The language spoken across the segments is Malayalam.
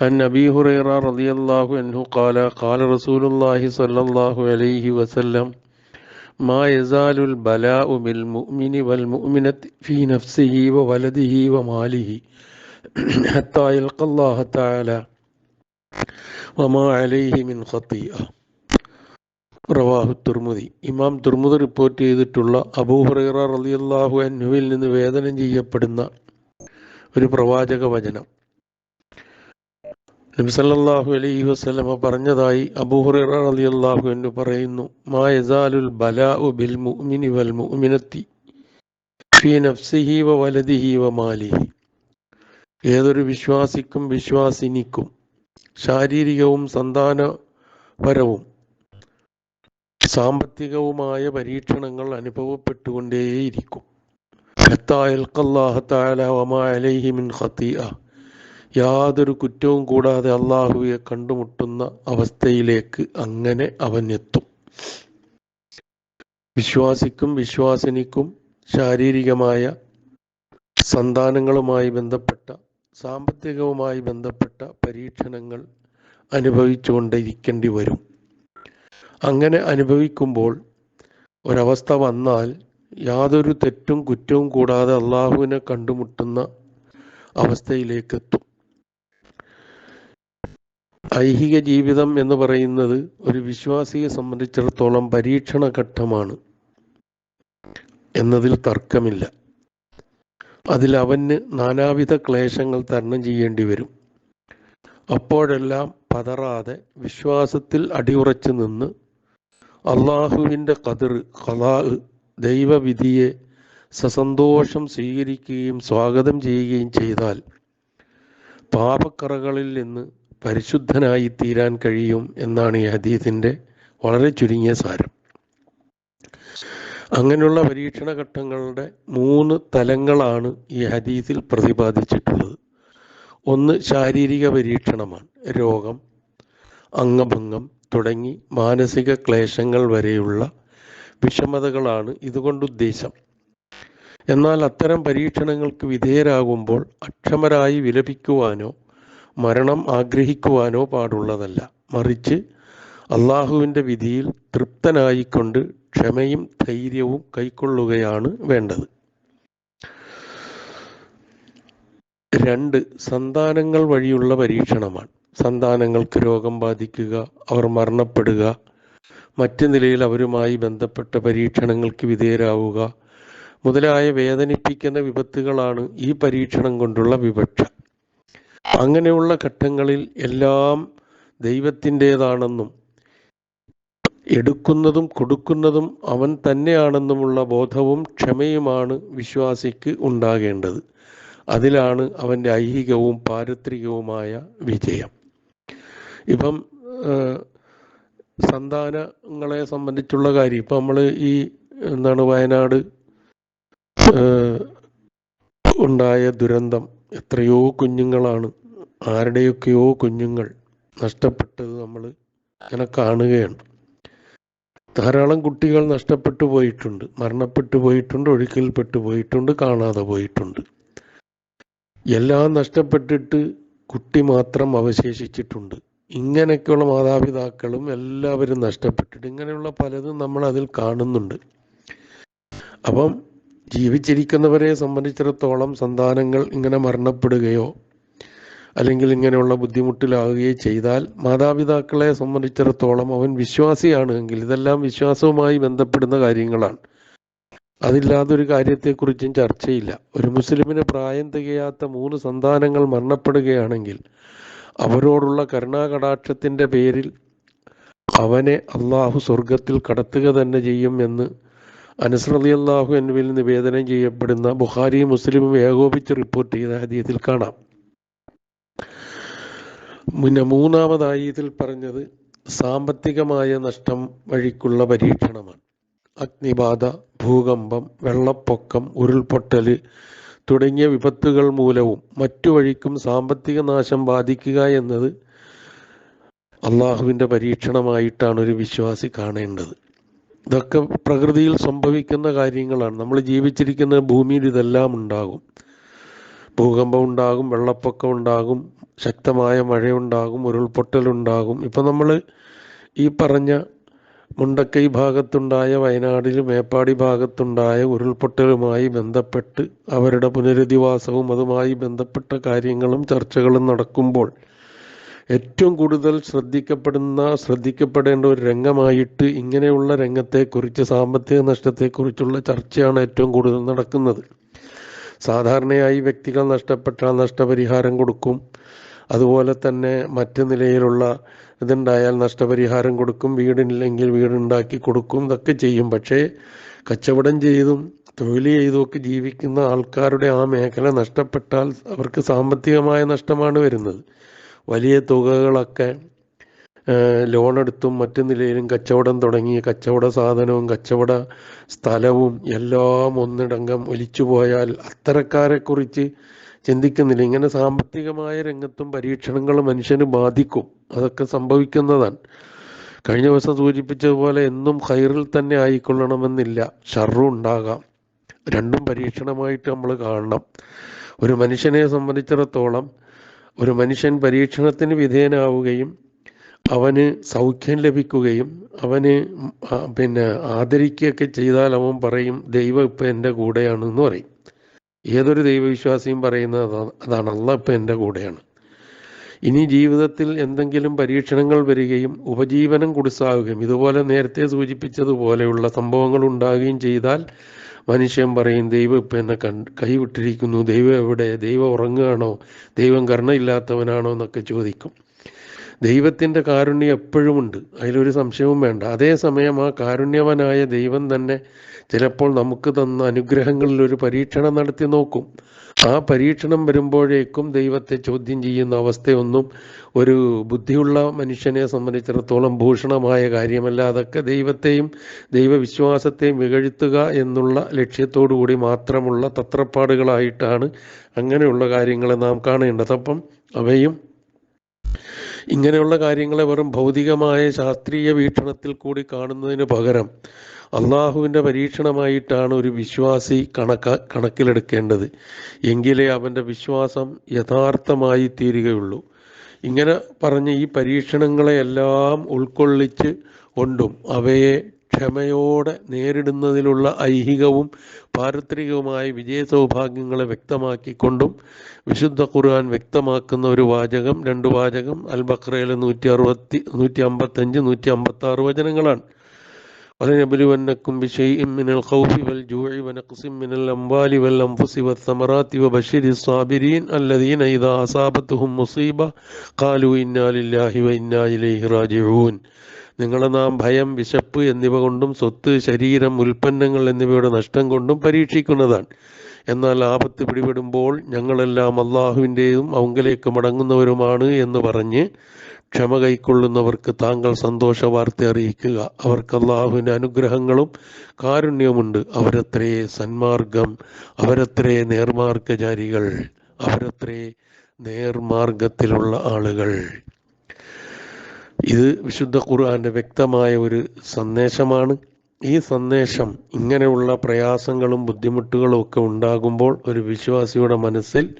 عن أبي هريرة رضي الله عنه قال قال رسول الله صلى الله عليه وسلم ما يزال البلاء بالمؤمن والمؤمنة في نفسه وولده وماله حتى يلقى الله تعالى وما عليه من خطيئة റവാഹു തുർമുദി ഇമാം തുർമുദ് റിപ്പോർട്ട് ചെയ്തിട്ടുള്ള അബൂഹുറൈറ റളിയല്ലാഹു അൻഹുവിൽ നിന്ന് വേദനം ചെയ്യപ്പെടുന്ന ഒരു പ്രവാചക വചനം നബി സല്ലല്ലാഹു അലൈഹി വസല്ലമ പറഞ്ഞതായി റളിയല്ലാഹു അൻഹു പറയുന്നു ബിൽ മുഅ്മിനി വൽ മുഅ്മിനത്തി നഫ്സിഹി വ വ മാലിഹി. ഏതൊരു വിശ്വാസിക്കും വിശ്വാസിനിക്കും ശാരീരികവും സന്താനപരവും സാമ്പത്തികവുമായ പരീക്ഷണങ്ങൾ അനുഭവപ്പെട്ടുകൊണ്ടേയിരിക്കും. യാതൊരു കുറ്റവും കൂടാതെ അള്ളാഹുവിയെ കണ്ടുമുട്ടുന്ന അവസ്ഥയിലേക്ക് അങ്ങനെ അവൻ എത്തും വിശ്വാസിക്കും വിശ്വാസിനിക്കും ശാരീരികമായ സന്താനങ്ങളുമായി ബന്ധപ്പെട്ട സാമ്പത്തികവുമായി ബന്ധപ്പെട്ട പരീക്ഷണങ്ങൾ അനുഭവിച്ചുകൊണ്ടിരിക്കേണ്ടി വരും. അങ്ങനെ അനുഭവിക്കുമ്പോൾ ഒരവസ്ഥ വന്നാൽ യാതൊരു തെറ്റും കുറ്റവും കൂടാതെ അള്ളാഹുവിനെ കണ്ടുമുട്ടുന്ന അവസ്ഥയിലേക്കെത്തും. ഐഹിക ജീവിതം എന്ന് പറയുന്നത് ഒരു വിശ്വാസിയെ സംബന്ധിച്ചിടത്തോളം പരീക്ഷണ ഘട്ടമാണ് എന്നതിൽ തർക്കമില്ല. അതിൽ അവന് നാനാവിധ ക്ലേശങ്ങൾ തരണം ചെയ്യേണ്ടി വരും. അപ്പോഴെല്ലാം പതറാതെ വിശ്വാസത്തിൽ അടിയുറച്ചു നിന്ന് അള്ളാഹുവിന്റെ കതിർ കലാ ദൈവവിധിയെ സസന്തോഷം സ്വീകരിക്കുകയും സ്വാഗതം ചെയ്യുകയും ചെയ്താൽ പാപക്കറകളിൽ നിന്ന് പരിശുദ്ധനായി തീരാൻ കഴിയും എന്നാണ് ഈ ഹദീസിന്റെ വളരെ ചുരുങ്ങിയ സാരം. അങ്ങനെയുള്ള പരീക്ഷണ ഘട്ടങ്ങളുടെ മൂന്ന് തലങ്ങളാണ് ഈ ഹദീസിൽ പ്രതിപാദിച്ചിട്ടുള്ളത്. ഒന്ന് ശാരീരിക പരീക്ഷണമാണ്. രോഗം അംഗഭംഗം തുടങ്ങി മാനസിക ക്ലേശങ്ങൾ വരെയുള്ള വിഷമതകളാണ് ഇതുകൊണ്ട് ഉദ്ദേശം. എന്നാൽ അത്തരം പരീക്ഷണങ്ങൾക്ക് വിധേയരാകുമ്പോൾ അക്ഷമരായി വിലപിക്കുവാനോ മരണം ആഗ്രഹിക്കുവാനോ പാടുള്ളതല്ല. മറിച്ച് അള്ളാഹുവിന്റെ വിധിയിൽ തൃപ്തനായിക്കൊണ്ട് ക്ഷമയും ധൈര്യവും കൈക്കൊള്ളുകയാണ് വേണ്ടത്. രണ്ട് സന്താനങ്ങൾ വഴിയുള്ള പരീക്ഷണമാണ്. സന്താനങ്ങൾക്ക് രോഗം ബാധിക്കുക അവർ മരണപ്പെടുക മറ്റു നിലയിൽ അവരുമായി ബന്ധപ്പെട്ട പരീക്ഷണങ്ങൾക്ക് വിധേയരാവുക മുതലായ വേദനിപ്പിക്കുന്ന വിപത്തുകളാണ് ഈ പരീക്ഷണം കൊണ്ടുള്ള വിവക്ഷ. അങ്ങനെയുള്ള ഘട്ടങ്ങളിൽ എല്ലാം ദൈവത്തിന്റെതാണെന്നും എടുക്കുന്നതും കൊടുക്കുന്നതും അവൻ തന്നെയാണെന്നുമുള്ള ബോധവും ക്ഷമയുമാണ് വിശ്വാസിക്ക് ഉണ്ടാകേണ്ടത്. അതിലാണ് അവന്റെ ഐഹികവും പാരത്രികവുമായ വിജയം. ഇപ്പം സന്താനങ്ങളെ സംബന്ധിച്ചുള്ള കാര്യം. ഇപ്പം നമ്മൾ ഈ എന്താണ് വയനാട് ഉണ്ടായ ദുരന്തം എത്രയോ കുഞ്ഞുങ്ങളാണ്. ആരുടെയൊക്കെയോ കുഞ്ഞുങ്ങൾ നഷ്ടപ്പെട്ടത് നമ്മൾ ഇങ്ങനെ കാണുകയാണ്. ധാരാളം കുട്ടികൾ നഷ്ടപ്പെട്ടു പോയിട്ടുണ്ട്. മരണപ്പെട്ടു പോയിട്ടുണ്ട്. ഒഴുക്കിൽപ്പെട്ടു പോയിട്ടുണ്ട്. കാണാതെ പോയിട്ടുണ്ട്. എല്ലാം നഷ്ടപ്പെട്ടിട്ട് കുട്ടി മാത്രം അവശേഷിച്ചിട്ടുണ്ട്. ഇങ്ങനെയൊക്കെയുള്ള മാതാപിതാക്കളും എല്ലാവരും നഷ്ടപ്പെട്ടിട്ട് ഇങ്ങനെയുള്ള പലതും നമ്മൾ അതിൽ കാണുന്നുണ്ട്. അപ്പം ജീവിച്ചിരിക്കുന്നവരെ സംബന്ധിച്ചിടത്തോളം സന്താനങ്ങൾ ഇങ്ങനെ മരണപ്പെടുകയോ അല്ലെങ്കിൽ ഇങ്ങനെയുള്ള ബുദ്ധിമുട്ടിലാവുകയോ ചെയ്താൽ മാതാപിതാക്കളെ സംബന്ധിച്ചിടത്തോളം അവൻ വിശ്വാസിയാണ് എങ്കിൽ ഇതെല്ലാം വിശ്വാസവുമായി ബന്ധപ്പെടുന്ന കാര്യങ്ങളാണ്. അതില്ലാതൊരു കാര്യത്തെക്കുറിച്ചും ചർച്ചയില്ല. ഒരു മുസ്ലിമിന് പ്രായം തികയാത്ത മൂന്ന് സന്താനങ്ങൾ മരണപ്പെടുകയാണെങ്കിൽ അവരോടുള്ള കരുണാകടാക്ഷത്തിന്റെ പേരിൽ അവനെ അള്ളാഹു സ്വർഗത്തിൽ കടത്തുക തന്നെ ചെയ്യും എന്ന് അനസ്രതി അള്ളാഹു എന്നിവയിൽ നിവേദനം ചെയ്യപ്പെടുന്ന ബുഖാരി മുസ്ലിമും ഏകോപിച്ച് റിപ്പോർട്ട് ചെയ്ത ഹദീയത്തിൽ കാണാം. പിന്നെ മൂന്നാമതായി ഇതിൽ പറഞ്ഞത് സാമ്പത്തികമായ നഷ്ടം വഴിക്കുള്ള പരീക്ഷണമാണ്. അഗ്നിബാധ ഭൂകമ്പം വെള്ളപ്പൊക്കം ഉരുൾപൊട്ടൽ തുടങ്ങിയ വിപത്തുകൾ മൂലവും മറ്റു വഴിക്കും സാമ്പത്തിക നാശം ബാധിക്കുക എന്നത് അള്ളാഹുവിന്റെ പരീക്ഷണമായിട്ടാണ് ഒരു വിശ്വാസി കാണേണ്ടത്. ഇതൊക്കെ പ്രകൃതിയിൽ സംഭവിക്കുന്ന കാര്യങ്ങളാണ്. നമ്മൾ ജീവിച്ചിരിക്കുന്ന ഭൂമിയിൽ ഇതെല്ലാം ഉണ്ടാകും. ഭൂകമ്പം ഉണ്ടാകും വെള്ളപ്പൊക്കം ഉണ്ടാകും ശക്തമായ മഴയുണ്ടാകും ഉരുൾപൊട്ടലുണ്ടാകും ഇപ്പം നമ്മൾ ഈ പറഞ്ഞ മുണ്ടക്കൈ ഭാഗത്തുണ്ടായ വയനാടിൽ മേപ്പാടി ഭാഗത്തുണ്ടായ ഉരുൾപൊട്ടലുമായി ബന്ധപ്പെട്ട് അവരുടെ പുനരധിവാസവും അതുമായി ബന്ധപ്പെട്ട കാര്യങ്ങളും ചർച്ചകളും നടക്കുമ്പോൾ ഏറ്റവും കൂടുതൽ ശ്രദ്ധിക്കപ്പെടുന്ന ശ്രദ്ധിക്കപ്പെടേണ്ട ഒരു രംഗമായിട്ട് ഇങ്ങനെയുള്ള രംഗത്തെക്കുറിച്ച് സാമ്പത്തിക നഷ്ടത്തെക്കുറിച്ചുള്ള ചർച്ചയാണ് ഏറ്റവും കൂടുതൽ നടക്കുന്നത്. സാധാരണയായി വ്യക്തികൾ നഷ്ടപ്പെട്ടാൽ നഷ്ടപരിഹാരം കൊടുക്കും. അതുപോലെ തന്നെ മറ്റു നിലയിലുള്ള ഇതുണ്ടായാൽ നഷ്ടപരിഹാരം കൊടുക്കും. വീടില്ലെങ്കിൽ വീടുണ്ടാക്കി കൊടുക്കും. ഇതൊക്കെ ചെയ്യും. പക്ഷേ കച്ചവടം ചെയ്തും തൊഴിൽ ചെയ്തുമൊക്കെ ജീവിക്കുന്ന ആൾക്കാരുടെ ആ മേഖല നഷ്ടപ്പെട്ടാൽ അവർക്ക് സാമ്പത്തികമായ നഷ്ടമാണ് വരുന്നത്. വലിയ തുകകളൊക്കെ ലോൺ എടുത്തും മറ്റു നിലയിലും കച്ചവടം തുടങ്ങി കച്ചവട സാധനവും കച്ചവട സ്ഥലവും എല്ലാം ഒന്നിടങ്കം ഒലിച്ചു പോയാൽ അത്തരക്കാരെക്കുറിച്ച് ചിന്തിക്കുന്നില്ല. ഇങ്ങനെ സാമ്പത്തികമായ രംഗത്തും പരീക്ഷണങ്ങൾ മനുഷ്യന് ബാധിക്കും. അതൊക്കെ സംഭവിക്കുന്നതാണ്. കഴിഞ്ഞ ദിവസം സൂചിപ്പിച്ചതുപോലെ എന്നും ഹൈറിൽ തന്നെ ആയിക്കൊള്ളണമെന്നില്ല. ഷർറും ഉണ്ടാകാം. രണ്ടും പരീക്ഷണമായിട്ട് നമ്മൾ കാണണം. ഒരു മനുഷ്യനെ സംബന്ധിച്ചിടത്തോളം ഒരു മനുഷ്യൻ പരീക്ഷണത്തിന് വിധേയനാവുകയും അവന് സൗഖ്യം ലഭിക്കുകയും അവന് പിന്നെ ആദരിക്കുകയൊക്കെ ചെയ്താൽ അവൻ പറയും ദൈവം ഇപ്പം എന്റെ കൂടെയാണെന്ന് പറയും. ഏതൊരു ദൈവവിശ്വാസിയും പറയുന്നത് അതാണ് അല്ല ഇപ്പം എന്റെ കൂടെയാണ് ഇനി ജീവിതത്തിൽ എന്തെങ്കിലും പരീക്ഷണങ്ങൾ വരികയും ഉപജീവനം കുടിസാകുകയും ഇതുപോലെ നേരത്തെ സൂചിപ്പിച്ചതുപോലെയുള്ള സംഭവങ്ങൾ ഉണ്ടാകുകയും ചെയ്താൽ മനുഷ്യൻ പറയും ദൈവം ഇപ്പം എന്നെ കൈവിട്ടിരിക്കുന്നു. ദൈവം എവിടെ? ദൈവം ഉറങ്ങുകയാണോ? ദൈവം കരുണയില്ലാത്തവനാണോ? എന്നൊക്കെ ചോദിക്കും. ദൈവത്തിന്റെ കാരുണ്യം എപ്പോഴുമുണ്ട് അതിലൊരു സംശയവും വേണ്ട. അതേസമയം ആ കാരുണ്യവനായ ദൈവം തന്നെ ചിലപ്പോൾ നമുക്ക് തന്ന അനുഗ്രഹങ്ങളിൽ ഒരു പരീക്ഷണം നടത്തി നോക്കും. ആ പരീക്ഷണം വരുമ്പോഴേക്കും ദൈവത്തെ ചോദ്യം ചെയ്യുന്ന അവസ്ഥയൊന്നും ഒരു ബുദ്ധിയുള്ള മനുഷ്യനെ സംബന്ധിച്ചിടത്തോളം ഭൂഷണമായ കാര്യമല്ല. അതൊക്കെ ദൈവത്തെയും ദൈവവിശ്വാസത്തെയും വികഴ്ത്തുക എന്നുള്ള ലക്ഷ്യത്തോടു കൂടി മാത്രമുള്ള തത്രപ്പാടുകളായിട്ടാണ് അങ്ങനെയുള്ള കാര്യങ്ങളെ നാം കാണേണ്ടത്. അപ്പം അവയും ഇങ്ങനെയുള്ള കാര്യങ്ങളെ വെറും ഭൗതികമായ ശാസ്ത്രീയ വീക്ഷണത്തിൽ കൂടി കാണുന്നതിന് പകരം അള്ളാഹുവിന്റെ പരീക്ഷണമായിട്ടാണ് ഒരു വിശ്വാസി കണക്ക കണക്കിലെടുക്കേണ്ടത്. എങ്കിലേ അവന്റെ വിശ്വാസം യഥാർത്ഥമായി തീരുകയുള്ളൂ. ഇങ്ങനെ പറഞ്ഞ ഈ പരീക്ഷണങ്ങളെയെല്ലാം ഉൾക്കൊള്ളിച്ച് കൊണ്ടും അവയെ ക്ഷമയോടെ നേരിടുന്നതിലുള്ള ഐഹികവും പാരത്രികവുമായ വിജയ സൗഭാഗ്യങ്ങളെ വ്യക്തമാക്കിക്കൊണ്ടും വിശുദ്ധ ഖുർആൻ വ്യക്തമാക്കുന്ന ഒരു വാചകം രണ്ട് വാചകം അൽ ബക്രയിലെ നൂറ്റി അറുപത്തി നൂറ്റി അമ്പത്തഞ്ച് നൂറ്റി അമ്പത്തി ആറ് വചനങ്ങളാണ്. ولنبلونكم بشيء من الخوف والجوع ونقص من الأموال والأنفس والثمرات وبشر الصابرين الذين إذا أصابتهم مصيبة قالوا إنا لله وإنا إليه راجعون നിങ്ങളെ നാം ഭയം വിശപ്പ് എന്നിവ കൊണ്ടും സ്വത്ത് ശരീരം ഉൽപ്പന്നങ്ങൾ എന്നിവയുടെ നഷ്ടം കൊണ്ടും പരീക്ഷിക്കുന്നതാണ് എന്നാൽ ആപത്ത് പിടിപെടുമ്പോൾ ഞങ്ങളെല്ലാം അള്ളാഹുവിൻ്റെയും അവങ്കലേക്ക് മടങ്ങുന്നവരുമാണ് എന്ന് പറഞ്ഞ് ക്ഷമ കൈക്കൊള്ളുന്നവർക്ക് താങ്കൾ സന്തോഷ വാർത്ത അറിയിക്കുക. അവർക്ക് അള്ളാഹുവിന്റെ അനുഗ്രഹങ്ങളും കാരുണ്യവുമുണ്ട്. അവരത്രേ സന്മാർഗം അവരത്രേ നേർമാർഗചാരികൾ അവരത്രേ നേർമാർഗത്തിലുള്ള ആളുകൾ. ഇത് വിശുദ്ധ ഖുർആന്റെ വ്യക്തമായ ഒരു സന്ദേശമാണ്. ഈ സന്ദേശം ഇങ്ങനെയുള്ള പ്രയാസങ്ങളും ബുദ്ധിമുട്ടുകളും ഒക്കെ ഉണ്ടാകുമ്പോൾ ഒരു വിശ്വാസിയുടെ മനസ്സിൽ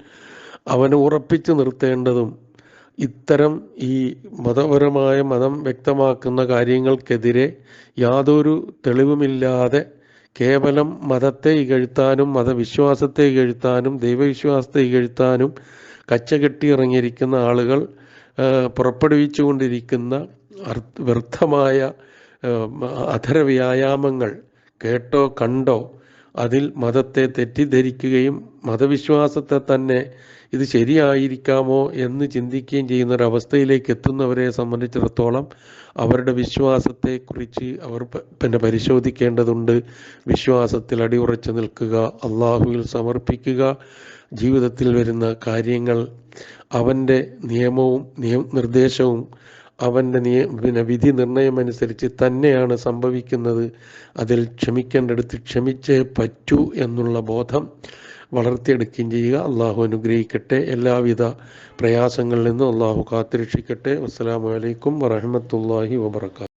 അവനെ ഉറപ്പിച്ചു നിർത്തേണ്ടതും ഇത്തരം ഈ മതപരമായ മതം വ്യക്തമാക്കുന്ന കാര്യങ്ങൾക്കെതിരെ യാതൊരു തെളിവുമില്ലാതെ കേവലം മതത്തെ ഇകഴ്ത്താനും മതവിശ്വാസത്തെ ഇകഴ്ത്താനും ദൈവവിശ്വാസത്തെ ഇകഴ്ത്താനും കച്ചകെട്ടി ഇറങ്ങിയിരിക്കുന്ന ആളുകൾ പുറപ്പെടുവിച്ചുകൊണ്ടിരിക്കുന്ന വ്യർത്ഥമായ അധര വ്യായാമങ്ങൾ കേട്ടോ കണ്ടോ അതിൽ മതത്തെ തെറ്റിദ്ധരിക്കുകയും മതവിശ്വാസത്തെ തന്നെ ഇത് ശരിയായിരിക്കാമോ എന്ന് ചിന്തിക്കുകയും ചെയ്യുന്ന ഒരു അവസ്ഥയിലേക്ക് എത്തുന്നവരെ സംബന്ധിച്ചിടത്തോളം അവരുടെ വിശ്വാസത്തെക്കുറിച്ച് അവർ പിന്നെ പരിശോധിക്കേണ്ടതുണ്ട്. വിശ്വാസത്തിൽ അടിയുറച്ചു നിൽക്കുക അള്ളാഹുവിൽ സമർപ്പിക്കുക ജീവിതത്തിൽ വരുന്ന കാര്യങ്ങൾ അവന്റെ നിയമവും നിയ നിർദ്ദേശവും അവന്റെ നിയ പിന്നെ വിധി നിർണയമനുസരിച്ച് തന്നെയാണ് സംഭവിക്കുന്നത്. അതിൽ ക്ഷമിക്കേണ്ടടുത്ത് ക്ഷമിച്ചേ പറ്റൂ എന്നുള്ള ബോധം വളർത്തിയെടുക്കുകയും ചെയ്യുക. അള്ളാഹു അനുഗ്രഹിക്കട്ടെ. എല്ലാവിധ പ്രയാസങ്ങളിൽ നിന്നും അള്ളാഹു കാത്തുരക്ഷിക്കട്ടെ. അസ്സാം വലൈക്കും വറഹമത്തല്ലാഹി വബർക്കാത്തു